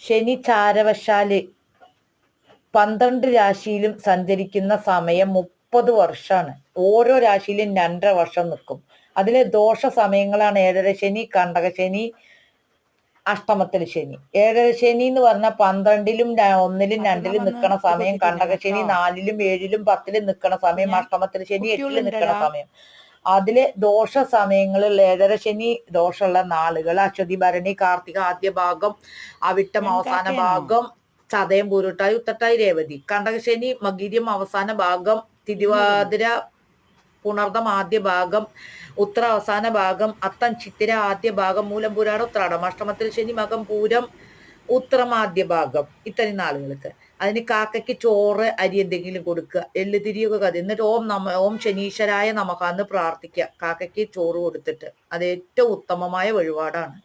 ശനി ചാരവശാൽ പന്ത്രണ്ട് രാശിയിലും സഞ്ചരിക്കുന്ന സമയം മുപ്പത് വർഷമാണ് ഓരോ രാശിയിലും രണ്ടര വർഷം നിൽക്കും അതിലെ ദോഷ സമയങ്ങളാണ് ഏഴര ശനി കണ്ടക ശനി അഷ്ടമത്തിൽ ശനി. ഏഴര ശനി എന്ന് പറഞ്ഞാൽ പന്ത്രണ്ടിലും ഒന്നിലും രണ്ടിലും നിൽക്കണ സമയം കണ്ടക ശനി നാലിലും ഏഴിലും പത്തിലും നിൽക്കണ സമയം അഷ്ടമത്തിൽ ശനി എട്ടിലും നിൽക്കണ സമയം. അതിലെ ദോഷ സമയങ്ങളിൽ ഏഴര ശനി ദോഷമുള്ള നാളുകൾ അശ്വതി ഭരണി കാർത്തിക ആദ്യ ഭാഗം അവിട്ടം അവസാന ഭാഗം ചതയം പൂരുട്ടായി ഉത്തട്ടായി രേവതി. കണ്ടകശനി മകീര്യം അവസാന ഭാഗം തിരുവാതിര പുണർദം ആദ്യ ഭാഗം ഉത്തര അവസാന ഭാഗം അത്തം ചിത്തിര ആദ്യ ഭാഗം മൂലം പുരാട ഉത്രാടം അഷ്ടമത്തിൽ ശനി മകം പൂരം ഉത്തരം ആദ്യ ഭാഗം ഇത്രയും നാളുകൾക്ക്. അതിന് കാക്കയ്ക്ക് ചോറ് അരി എന്തെങ്കിലും കൊടുക്കുക എള്ളു തിരിയൊക്കെ കഥ. എന്നിട്ട് ഓം നമ ഓം ശനീശ്വരായ നമക്കാന്ന് പ്രാർത്ഥിക്കുക. കാക്കയ്ക്ക് ചോറ് കൊടുത്തിട്ട് അത് ഏറ്റവും ഉത്തമമായ വഴിപാടാണ്.